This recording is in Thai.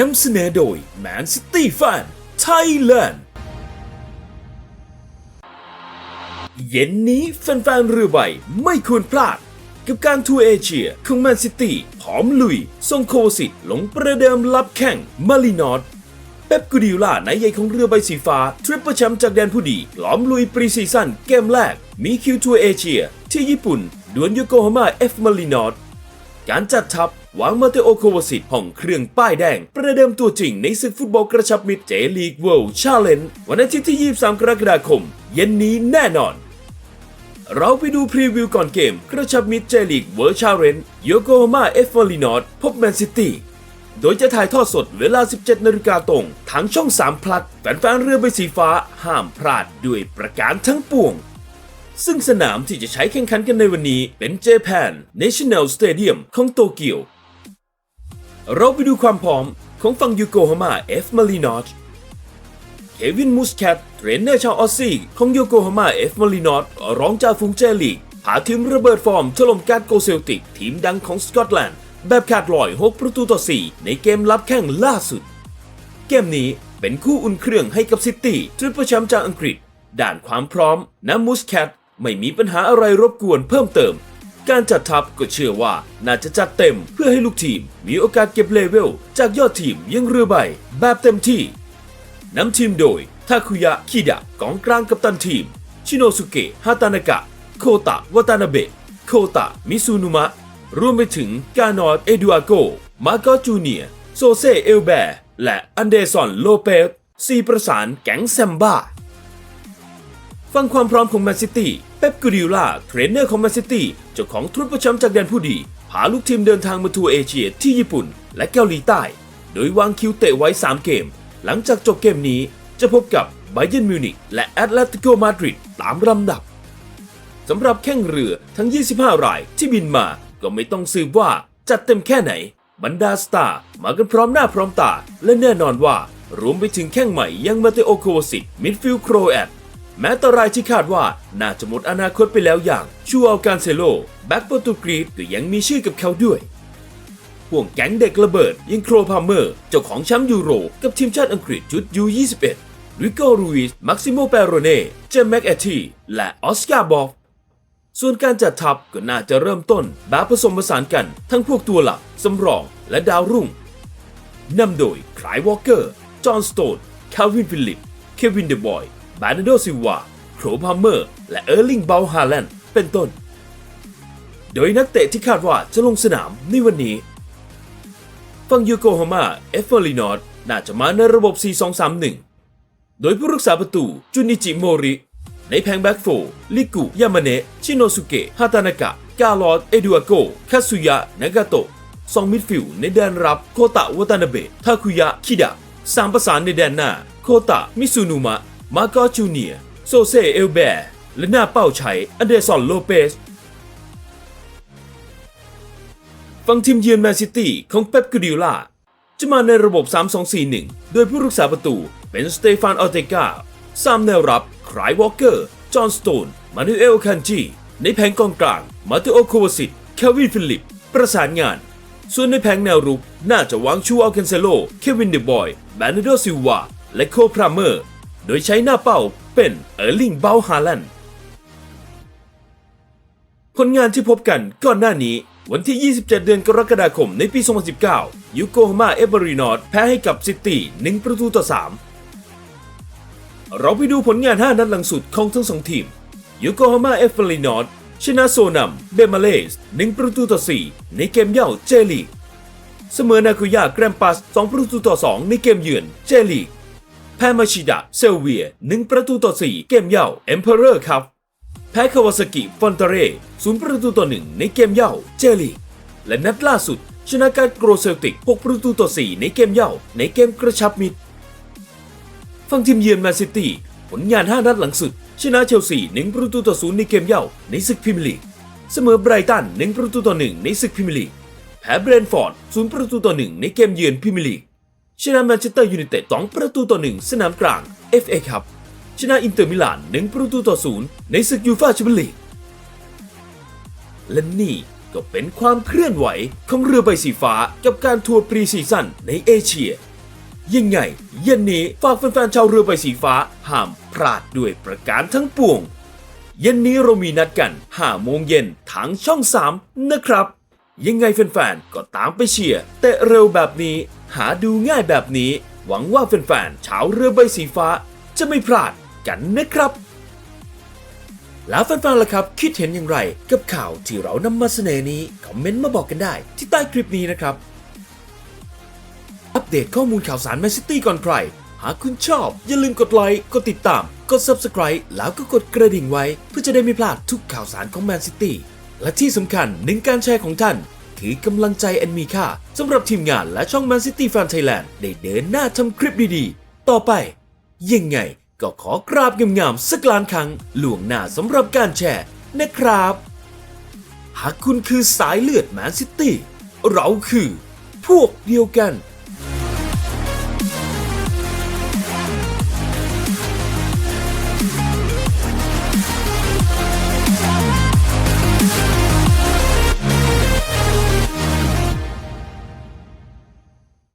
นำเสนอโดย Man City Fan Thailand เย็นนี้แฟนๆเรือใบไม่ควรพลาด กับการทัวร์เอเชียของแมนซิตี้พร้อมลุยส่งโคสิตลงประเดิมรับแข่งมารินอตเป๊ปกูดิล่านายใหญ่ของเรือใบสีฟ้า ทริปเปอร์แชมป์จากแดนผู้ดีพร้อมลุยปรีซีซั่นเกมแรก มีคิวทัวร์เอเชีย ที่ญี่ปุ่น ดวลโยโกฮาม่าเอฟมารินอตการจัดทัพ วางมาเตโอโควาสิตห้องเครื่องป้ายแดง ประเดิมตัวจริงในศึกฟุตบอลกระชับมิตรเจลีกเวิลด์ชาเลนจ์วันอาทิตย์ที่ 23 กรกฎาคม เย็นนี้แน่นอน เราไปดูพรีวิวก่อนเกม กระชับมิตรเจลีกเวิร์ชาเรนจ์โยโกฮาม่าเอฟมารินอตพบแมนซิตี้โดยจะถ่ายทอดสดเวลา 17 นาฬิกาตรง ทางช่อง 3 พลัด แฟนๆเรือใบสีฟ้า ห้ามพลาดด้วยประการทั้งปวง ซึ่งสนามที่จะใช้แข่งขันกันในวันนี้เป็น Japan National Stadium ของโตเกียว เราไปดูความพร้อมของฝั่งยูโกฮาม่าเอฟมารีนอตเควินมูสแคทเทรนเนอร์ชาวออสซี่ของยูโกฮาม่าเอฟมารีนอตร้องจ่าฝูงเจลีกพาทีมระเบิดฟอร์มถล่มการ์ดโกเซลติก ทีมดังของสกอตแลนด์ แบบขาดลอย 6 ประตูต่อ 4 ในเกมรับแข่งล่าสุด เกมนี้เป็นคู่อุ่นเครื่องให้กับซิตี้ทริปเปอร์แชมป์จากอังกฤษ ด่านความพร้อมน้ำมูสแคทไม่มีปัญหาอะไรรบกวนเพิ่มเติม การจัดทัพก็เชื่อว่าน่าจะจัดเต็มเพื่อให้ลูกทีมมีโอกาสเก็บเลเวล จากยอดทีมยังเรือใบ แบบเต็มที่นำทีมโดยทาคุยะคิดะกองกลางกัปตันทีม ชิโนสุเกะฮาตานากะ โคตะวาตานาเบะโคตะมิซูนุมะรวมไปถึงกานอดเอดูอาโก มาโกจูเนียโซเซเอลแบร์และอันเดซอนโลเปสซีประสานแก๊งแซมบ้า ฟังความพร้อมของแมนซิตี้ ป๊ปกูดิล่าเทรนเนอร์ของแมนซิตี้เจ้าของทริปร์แชมจากแดนผู้ดี พาลูกทีมเดินทางมาทัวร์เอเชียที่ญี่ปุ่น และเกาหลีใต้ โดยวางคิวเตะไว้ 3 เกม หลังจากจบเกมนี้จะพบกับไบเยนมิวนิกและแอตเลติโกมาดริดตามลำดับสำหรับแข่งเรือทั้ง 25 รายที่บินมาก็ไม่ต้องสืบว่าจัดเต็มแค่ไหน บรรดาสตาร์มากันพร้อมหน้าพร้อมตา และแน่นอนว่ารวมไปถึงแข่งใหม่อยังมาเตโอโควสิตมิดฟิลด์โครแอต แม้แต่รายที่คาดว่าน่าจะหมดอนาคตไปแล้วอย่างชูอัลการเซโลแบ็กโปรตุกรีสก็ยังมีชื่อกับเขาด้วยห่วงแก๊งเด็กระเบิดยังโครพาเมอร์ เจ้าของแชมป์ยูโร กับทีมชาติอังกฤษชุดยู21 ริโกรูอิสมักซิโมเปโรเน่เจมแม็กแอตทีและออสการ์บอฟส่วนการจัดทัพก็น่าจะเริ่มต้นแบบผสมผสานกันทั้งพวกตัวหลัก สำรองและดาวรุ่งนำโดยคลายวอลเกอร์ จอห์นสโตน คาวินฟิลิป เควินเดบอย บานโดซิวาโครพาเมอร์ และเออร์ลิงเบลฮาแลนด์เป็นต้น โดยนักเตะที่คาดว่าจะลงสนามในวันนี้ ฝั่งยูโกฮาม่าเอฟเฟอร์ลินอตน่าจะมาในระบบ 4-2-3-1 โดยผู้รักษาประตูจุนิจิโมริ ในแผงแบ็กโฟร์ลิกุ ยามาเนะชิโนสุเกะ ฮาตานากะ กาลอดเอดูอาโกคาซุยะ นากาโตะสองมิดฟิลด์ในแดนรับ โคตะวาตานาเบะ ทาคุยะ คิดะสามประสานในแดนหน้า โคตะ มิซูนุมะ มาโกจูเนียโซเซเอลแบร์และหน้าเป้าชัยอันเดรซอนโลเปสฝั่งทีมเยือนแมนซิตี้ของเป๊ปกูดิล่าจะมาในระบบ 3-2-4-1 โดยผู้รักษาประตูเป็นสเตฟานออเตกาสามแนวรับครายวอลเกอร์ จอห์นสโตน มานูเอลคันจีในแผงกองกลาง มาเตโอโควาสิตเควินฟิลิป ประสานงาน ส่วนในแผงแนวรุกน่าจะวางชูอัลเคนเซโล เควินเดบอยแบนโดซิลวา และโคพราเมอร์ โดยใช้หน้าเป้าเป็นเออร์ลิงเบลฮาแลนด์ผลงานที่พบกันก่อนหน้านี้ วันที่ 27 เดือนกรกฎาคมในปี 2019 ยูโกฮาม่าเอเบอรีนอตแพ้ให้กับซิตี้1ประตูต่อ 3 เราไปดูผลงาน 5 นัดหลังสุดของทั้งสองทีมยูโกฮาม่าเอเบอรีนอตชนะโซนัมเบมาเลส1ประตูต่อ 4 ในเกมเย่าเจลีกเสมอนาคุย่าแกรมปัส 2 ประตูต่อ 2 ในเกมเยือนเจลีก พ้มาชิดะเซลเวีย1ประตูต่อ 4 เกมเย่าเอ็มเพอเรอร์ครับ แพ้คาวาซากิฟอนเตเร่ศูนย์ประตูต่อหนึ่งในเกมเย่าเจลีและนัดล่าสุด ชนะการโกรเซลติก 6 ประตูต่อ 4 ในเกมเย่าในเกมกระชับมิตรฝั่งทีมเยือนแมนซิตี้ผลงาน 5 นัดหลังสุด ชนะเชลซี1ประตูต่อ0ในเกมเย่าในศึกพรีเมียร์ลีกเสมอไบรตัน1ประตูต่อ1ในศึกพรีเมียร์ลีกแพ้เบรนฟอร์ด0ประตูต่อ1ในเกมเยือนพรีเมียร์ลีก ชนะแมนเชสเตอร์ยูไนเต็ด2ประตูต่อ1สนามกลาง FA ครับชนะอินเตอร์มิลาน1ประตูต่อ0ในศึกยูฟ่าแชมเปี้ยนลีกและนี่ก็เป็นความเคลื่อนไหวของเรือใบสีฟ้ากับการทัวร์ปรีซีซั่นในเอเชีย ยังไงเย็นนี้ฝากแฟนๆชาวเรือใบสีฟ้าห้ามพลาดด้วยประการทั้งปวง เย็นนี้เรามีนัดกัน5โมงเย็นทางช่อง 3 นะครับ ยังไงแฟนๆ ก็ตามไปเชียร์เตะเร็วแบบนี้ หาดูง่ายแบบนี้ หวังว่าแฟนๆ ชาวเรือใบสีฟ้า จะไม่พลาดกันนะครับ แล้วแฟนๆ ล่ะครับ คิดเห็นอย่างไร กับข่าวที่เรานำมาเสนอนี้ คอมเมนต์มาบอกกันได้ ที่ใต้คลิปนี้นะครับ อัปเดตข้อมูลข่าวสารแมนซิตี้ก่อนใคร หากคุณชอบ อย่าลืมกดไลค์ กดติดตาม กด Subscribe แล้วก็กดกระดิ่งไว้ เพื่อจะได้ไม่พลาดทุกข่าวสารของแมนซิตี้ และที่สำคัญหนึ่งการแชร์ของท่าน คือกำลังใจอันมีค่าสำหรับทีมงานและช่องแมนซิตี้แฟนไทยแลนด์ได้เดินหน้าทำคลิปดีๆ ต่อไป ยังไงก็ขอกราบงามๆสักล้านครั้งหลวงหน้าสำหรับการแชร์นะครับ หากคุณคือสายเลือดแมนซิตี้เราคือ พวกเดียวกัน